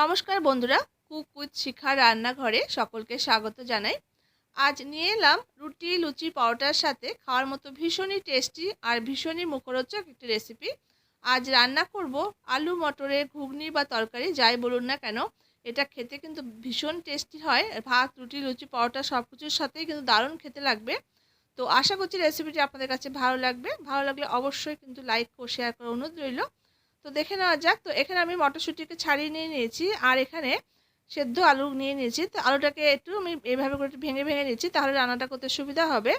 নমস্কার বন্ধুরা cook with শিখা রান্নাঘরে সকলকে স্বাগত জানাই। আজ নিয়ে এলাম রুটি, লুচি, পরোটার সাথে খাওয়ার মতো ভীষণই টেস্টি আর ভীষণই মুখরোচক একটি রেসিপি আজ রান্না করব আলু, মটরের ঘুগনি বা তরকারি, যাই বলুন না কেন। এটা খেতে কিন্তু ভীষণ টেস্টি হয়। ভাত, রুটি, লুচি, পরোটা সব কিছুর সাথেই কিন্তু দারুণ খেতে লাগবে। তো আশা করছি রেসিপিটি আপনাদের কাছে ভালো লাগবে। ভালো লাগলে অবশ্যই কিন্তু লাইক ও শেয়ার করার অনুরোধ রইল। তো দেখে নেওয়া যাক। তো এখানে আমি মটরশুঁটিকে ছাড়িয়ে নিয়ে নিয়েছি আর এখানে সেদ্ধ আলু নিয়ে নিয়েছি। তো আলুটাকে একটু আমি এইভাবে করে ভেঙে ভেঙে নিয়েছি তাহলে রান্নাটা করতে সুবিধা হবে।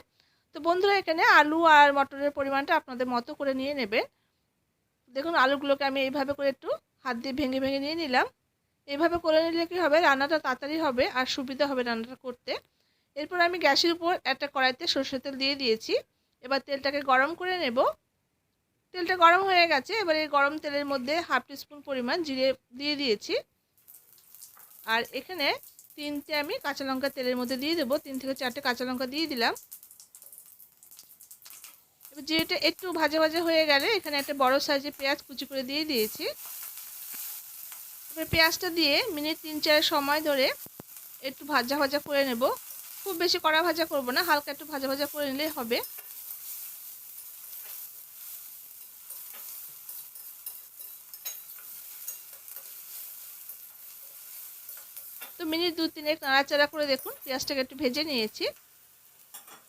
তো বন্ধুরা, এখানে আলু আর মটরের পরিমাণটা আপনাদের মতো করে নিয়ে নেবেন। দেখুন, আলুগুলোকে আমি এইভাবে করে একটু হাত দিয়ে ভেঙে ভেঙে নিয়ে নিলাম। এইভাবে করে নিলে কী হবে? রান্নাটা তাড়াতাড়ি হবে আর সুবিধা হবে রান্নাটা করতে। এরপর আমি গ্যাসের উপর একটা কড়াইতে সর্ষের তেল দিয়ে দিয়েছি। এবার তেলটাকে গরম করে নেব। তেলটা গরম হয়ে গেছে, এবার এই গরম তেলের মধ্যে হাফ টিস্পুন পরিমাণ জিরে দিয়ে দিয়েছি। আর এখানে তিনটে আমি কাঁচা লঙ্কা তেলের মধ্যে দিয়ে দেবো, তিন থেকে চারটে কাঁচা লঙ্কা দিয়ে দিলাম। এবার জিরেটা একটু ভাজা ভাজা হয়ে গেলে এখানে একটা বড় সাইজের পেঁয়াজ কুচি করে দিয়ে দিয়েছি। এবার পেঁয়াজটা দিয়ে মিনিট তিন চার সময় ধরে একটু ভাজা ভাজা করে নেব। খুব বেশি কড়া ভাজা করব না, হালকা একটু ভাজা ভাজা করে নিলেই হবে। তো মিনিট দু তিনেক নাড়াচাড়া করে দেখুন, পেঁয়াজটাকে একটু ভেজে নিয়েছি।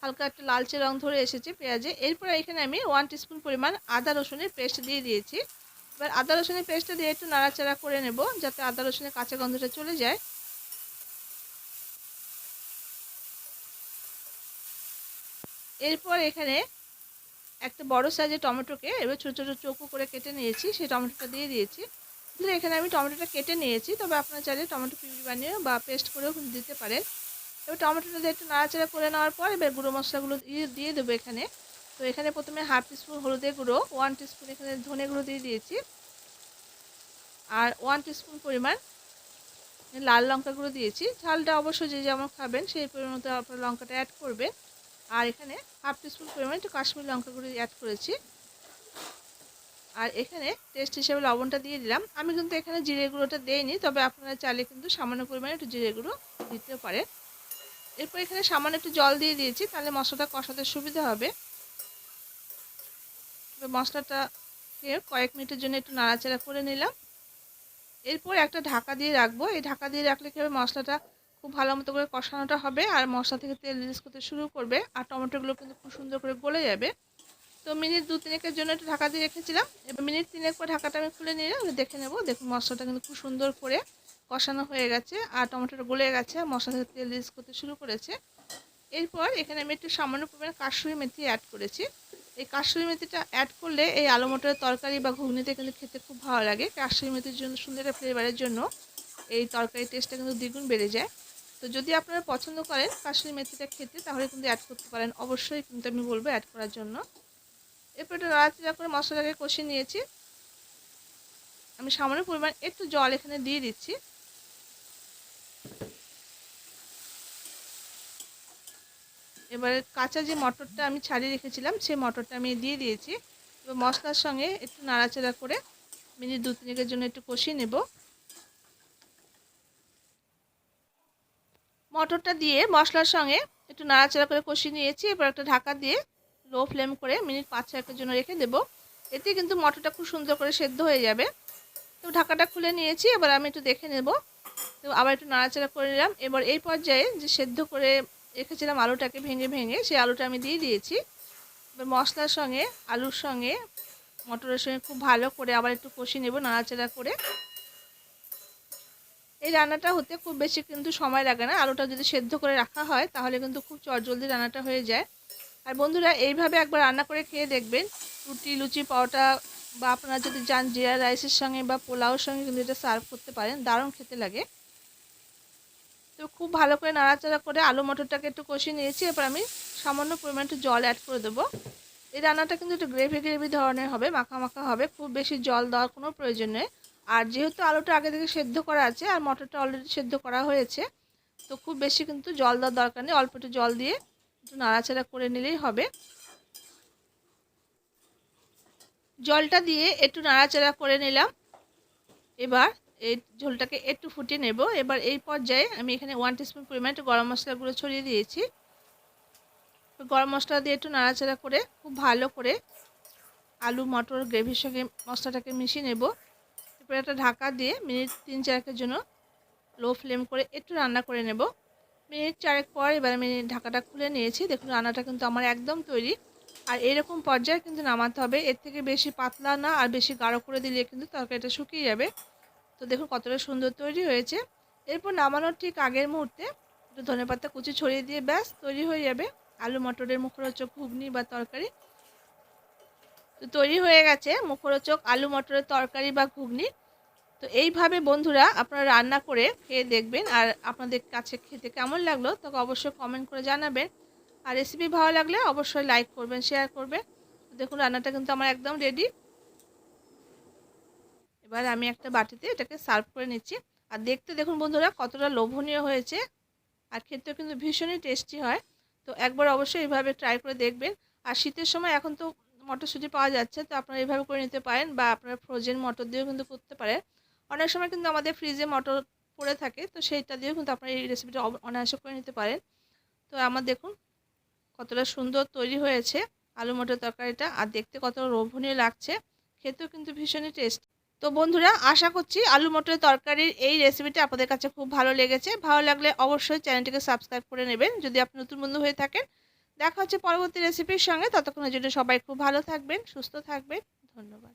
হালকা একটা লালচে রং ধরে এসেছে পেঁয়াজে। এরপর এখানে আমি ওয়ান টিস্পুন পরিমাণ আদা রসুনের পেস্ট দিয়ে দিয়েছি। এবার আদা রসুনের পেস্টটা দিয়ে একটু নাড়াচাড়া করে নেব, যাতে আদা রসুনের কাঁচা গন্ধটা চলে যায়। এরপর এখানে একটা বড় সাইজের টমেটোকে, এবার ছোটো ছোটো চৌকো করে কেটে নিয়েছি, সেই টমেটোটা দিয়ে দিয়েছি। এখানে আমি টমেটোটা কেটে নিয়েছি। তবে আপনারা চাইলে টমেটো পিউরি বানিয়ে বা পেস্ট করেও দিতে পারেন। এবার টমেটোটা দিয়ে একটু নাড়াচাড়া করে নেওয়ার পর এবার গুঁড়ো মশলাগুলো দিয়ে দিয়ে দেবো এখানে। তো এখানে প্রথমে হাফ টিস্পুন হলুদের গুঁড়ো, ওয়ান টিস্পুন এখানে ধনে গুঁড়ো দিয়ে দিয়েছি। আর ওয়ান টিস্পুন পরিমাণ লাল লঙ্কা গুঁড়ো দিয়েছি। ঝালটা অবশ্যই যে যেমন খাবেন সেই পরিমাণ মতো আপনার লঙ্কাটা অ্যাড করবেন। আর এখানে হাফ টিস্পুন পরিমাণ একটু কাশ্মীর লঙ্কা গুঁড়ো অ্যাড করেছি। আর এখানে টেস্ট হিসেবে লবণটা দিয়ে দিলাম। আমি কিন্তু এখানে জিরে গুঁড়োটা দেইনি, তবে আপনারা চাইলে কিন্তু সামান্য পরিমাণে একটু জিরে গুঁড়ো দিতেও পারেন। এরপর এখানে সামান্য একটু জল দিয়ে দিয়েছি, তাহলে মশলাটা কষাতে সুবিধা হবে। মশলাটাকে কয়েক মিনিটের জন্য একটু নাড়াচাড়া করে নিলাম। এরপর একটা ঢাকা দিয়ে রাখব। এই ঢাকা দিয়ে রাখলে কী হবে? মশলাটা খুব ভালো মতো করে কষানোটা হবে, আর মশলা থেকে তেল রিলিজ করতে শুরু করবে, আর টমেটোগুলো কিন্তু খুব সুন্দর করে গলে যাবে। তো মিনিট দু তিনেকের জন্য একটু ঢাকা দিয়ে রেখেছিলাম। এবার মিনিট তিনেক পর ঢাকাটা আমি খুলে নিলাম দেখে নেব। দেখুন, মশলাটা কিন্তু খুব সুন্দর করে কষানো হয়ে গেছে আর টমেটোটা গলে গেছে। মশলা তেল রিলিজ করতে শুরু করেছে। এরপর এখানে আমি একটু সামান্য পরিমাণে কাশুরি মেথি অ্যাড করেছি। এই কাশুরি মেথিটা অ্যাড করলে এই আলু মটরের তরকারি বা ঘুগনিতে কিন্তু খেতে খুব ভালো লাগে। কাশুরি মেথির জন্য সুন্দর একটা ফ্লেভারের জন্য এই তরকারির টেস্টটা কিন্তু দ্বিগুণ বেড়ে যায়। তো যদি আপনারা পছন্দ করেন কাশুরি মেথিটা খেতে, তাহলে কিন্তু অ্যাড করতে পারেন। অবশ্যই কিন্তু আমি বলব অ্যাড করার জন্য। এরপর একটু নাড়াচাড়া করে মশলাটাকে কষিয়ে নিয়েছি। আমি সামান্য পরিমাণ একটু জল এখানে দিয়ে দিচ্ছি। এবারে কাঁচা যে মটরটা আমি ছাড়িয়ে রেখেছিলাম, সেই মটরটা আমি দিয়ে দিয়েছি। এবার মশলার সঙ্গে একটু নাড়াচাড়া করে মিনিট দু তিনেকের জন্য একটু কষিয়ে নেব। মটরটা দিয়ে মশলার সঙ্গে একটু নাড়াচাড়া করে কষিয়ে নিয়েছি। এবার একটা ঢাকা দিয়ে লো ফ্লেম করে মিনিট পাঁচ ছয়েকের জন্য রেখে দেবো। এতে কিন্তু মটরটা খুব সুন্দর করে সেদ্ধ হয়ে যাবে। তো ঢাকাটা খুলে নিয়েছি, এবার আমি একটু দেখে নেব। তো আবার একটু নাড়াচাড়া করে নিলাম। এবার এই পর্যায়ে যে সেদ্ধ করে রেখেছিলাম আলুটাকে ভেঙে ভেঙে, সেই আলুটা আমি দিয়ে দিয়েছি। এবার মশলার সঙ্গে, আলুর সঙ্গে, মটরের সঙ্গে খুব ভালো করে আবার একটু কষিয়ে নেব নাড়াচাড়া করে। এই রান্নাটা হতে খুব বেশি কিন্তু সময় লাগে না। আলুটা যদি সেদ্ধ করে রাখা হয়, তাহলে কিন্তু খুব চটজলদি রান্নাটা হয়ে যায়। আর বন্ধুরা, এইভাবে একবার রান্না করে খেয়ে দেখবেন। রুটি, লুচি পাওয়াটা বা আপনারা যদি যান জিরা রাইসের সঙ্গে বা পোলাওর সঙ্গে কিন্তু এটা সার্ভ করতে পারেন। দারুণ খেতে লাগে। তো খুব ভালো করে নাড়াচাড়া করে আলু মটরটাকে একটু কষিয়ে নিয়েছি। এবার আমি সামান্য পরিমাণ একটু জল অ্যাড করে দেবো। এই রান্নাটা কিন্তু একটু গ্রেভি গ্রেভি ধরনের হবে, মাখা মাখা হবে। খুব বেশি জল দেওয়ার কোনো প্রয়োজন নেই। আর যেহেতু আলুটা আগে থেকে সেদ্ধ করা আছে, আর মটরটা অলরেডি সেদ্ধ করা হয়েছে, তো খুব বেশি কিন্তু জল দেওয়ার দরকার নেই। অল্প একটু জল দিয়ে একটু নাড়াচাড়া করে নিলেই হবে। জলটা দিয়ে একটু নাড়াচাড়া করে নিলাম। এবার এই ঝোলটাকে একটু ফুটিয়ে নেব। এবার এই পর্যায়ে আমি এখানে ওয়ান টিস্পুন পরিমাণ একটু গরম মশলাগুলো ছড়িয়ে দিয়েছি। গরম মশলা দিয়ে একটু নাড়াচাড়া করে, খুব ভালো করে আলু, মটর, গ্রেভির সঙ্গে মশলাটাকে মিশিয়ে নেব। এরপরে একটা ঢাকা দিয়ে মিনিট তিন চারেকের জন্য লো ফ্লেম করে একটু রান্না করে নেব। মিনিট চারেক পর এবার আমি ঢাকাটা খুলে নিয়েছি। দেখুন, রান্নাটা কিন্তু আমার একদম তৈরি। আর এরকম পর্যায়ে কিন্তু নামাতে হবে। এর থেকে বেশি পাতলা না, আর বেশি গাঢ় করে দিলে কিন্তু তরকারিটা শুকিয়ে যাবে। তো দেখুন, কতটা সুন্দর তৈরি হয়েছে। এরপর নামানোর ঠিক আগের মুহূর্তে একটু ধনেপাতা কুচি ছড়িয়ে দিয়ে ব্যাস, তৈরি হয়ে যাবে। আলু, মটরের মুখরোচক ঘুগনি বা তরকারি। তো তৈরি হয়ে গেছে মুখরোচক আলু, মটরের তরকারি বা ঘুগনি। তো এইভাবে বন্ধুরা আপনারা রান্না করে খেয়ে দেখবেন আর আপনাদের কাছে খেতে কেমন লাগল তাকে অবশ্যই কমেন্ট করে জানাবেন। আর রেসিপি ভালো লাগলে অবশ্যই লাইক করবেন শেয়ার করবেন। দেখুন রান্নাটা কিন্তু আমার একদম রেডি এবার আমি একটা বাটিতে এটাকে সার্ভ করে নিচ্ছি। আর দেখতে দেখুন বন্ধুরা কতটা লোভনীয় হয়েছে। আর খেতেও কিন্তু ভীষণই টেস্টি হয়। তো একবার অবশ্যই এইভাবে ট্রাই করে দেখবেন। আর শীতের সময় এখন তো মটরশুঁটি পাওয়া যাচ্ছে, তো আপনারা এইভাবে করে নিতে পারেন বা আপনারা ফ্রোজেন মটর দিয়েও কিন্তু করতে পারেন। অনেক সময় কিন্তু আমাদের ফ্রিজে মটর পড়ে থাকে, তো সেইটা দিয়েও কিন্তু আপনারা এই রেসিপিটা অনায়াসে করে নিতে পারেন। তো আমার দেখুন কতটা সুন্দর তৈরি হয়েছে আলু মটর তরকারিটা, আর দেখতে কত লোভনীয় লাগছে, খেতেও কিন্তু ভীষণই টেস্ট তো বন্ধুরা, আশা করছি আলু মটর তরকারির এই রেসিপিটা আপনাদের কাছে খুব ভালো লেগেছে। ভালো লাগলে অবশ্যই চ্যানেলটিকে সাবস্ক্রাইব করে নেবেন। যদি আপনি নতুন বন্ধু হয়ে থাকেন, দেখা হচ্ছে পরবর্তী রেসিপির সঙ্গে। ততক্ষণের জন্য সবাই খুব ভালো থাকবেন, সুস্থ থাকবেন। ধন্যবাদ।